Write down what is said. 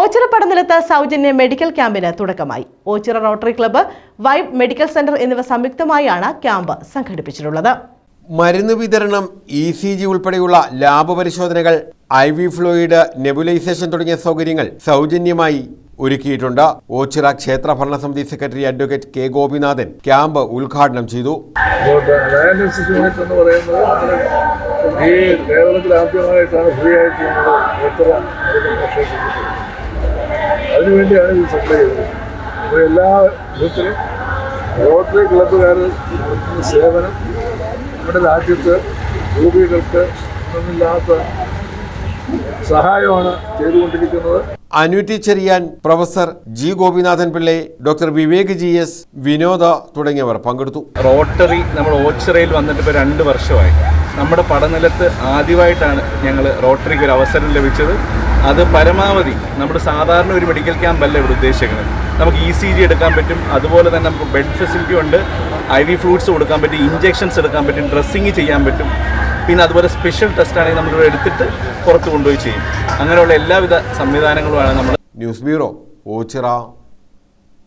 ഓച്ചിറ പടനിലത്ത് സൗജന്യ മെഡിക്കൽ ക്യാമ്പിന് തുടക്കമായി. Ochira rotary club Vibe medical centre എന്നിവ സംയുക്തമായാണ് ക്യാമ്പ് സംഘടിപ്പിച്ചിട്ടുള്ളത്. മരുന്ന് വിതരണം ഇ സി ജി ഉൾപ്പെടെയുള്ള ലാബ് പരിശോധനകൾ ഐ വി ഫ്ലൂയിഡ് നെബുലൈസേഷൻ തുടങ്ങിയ സൗകര്യങ്ങൾ സൗജന്യമായി ഒരുക്കിയിട്ടുണ്ട്. ഓച്ചിറ ക്ഷേത്ര ഭരണസമിതി secretary advocate K Gopinathan camp ഉദ്ഘാടനം ചെയ്തു. കേരളത്തിൽ ആദ്യമായിട്ടാണ് ഫ്രീ ആയിട്ട് അതിനുവേണ്ടിയാണ് ഇത് സപ്ലൈ ചെയ്തത്. അപ്പോൾ എല്ലാ വിധത്തിലും റോട്ടറി ക്ലബ്ബുകാർ നടത്തുന്ന സേവനം നമ്മുടെ രാജ്യത്ത് രോഗികൾക്ക് ഒന്നുമില്ലാത്ത സഹായമാണ് ചെയ്തുകൊണ്ടിരിക്കുന്നത്. Anutty Cheriyan professor G Gopinathan Pillai doctor Vivek G S Vinoda തുടങ്ങിയവർ പങ്കെടുത്തു. റോട്ടറി നമ്മൾ ഓച്ചിറയിൽ വന്നിട്ട് ഇപ്പോൾ രണ്ട് വർഷമായി. നമ്മുടെ പടനിലത്ത് ആദ്യമായിട്ടാണ് ഞങ്ങൾ റോട്ടറിക്ക് ഒരു അവസരം ലഭിച്ചത്. അത് പരമാവധി നമ്മുടെ സാധാരണ ഒരു മെഡിക്കൽ ക്യാമ്പല്ല ഇവിടെ ഉദ്ദേശിക്കുന്നത്. നമുക്ക് ഇ സി ജി എടുക്കാൻ പറ്റും അതുപോലെ തന്നെ നമുക്ക് ബെഡ് ഫെസിലിറ്റി ഉണ്ട്. ഐ വി ഫ്രൂട്ട്സ് കൊടുക്കാൻ പറ്റും ഇഞ്ചെക്ഷൻസ് എടുക്കാൻ പറ്റും ഡ്രസ്സിങ് ചെയ്യാൻ പറ്റും. പിന്നെ അതുപോലെ സ്പെഷ്യൽ ടെസ്റ്റ് ആണെങ്കിൽ നമ്മൾ എടുത്തിട്ട് പുറത്ത് കൊണ്ടുപോയി ചെയ്യും. അങ്ങനെയുള്ള എല്ലാവിധ സംവിധാനങ്ങളുമാണ് നമ്മൾ ന്യൂസ് ബ്യൂറോ ഓച്ചിറ.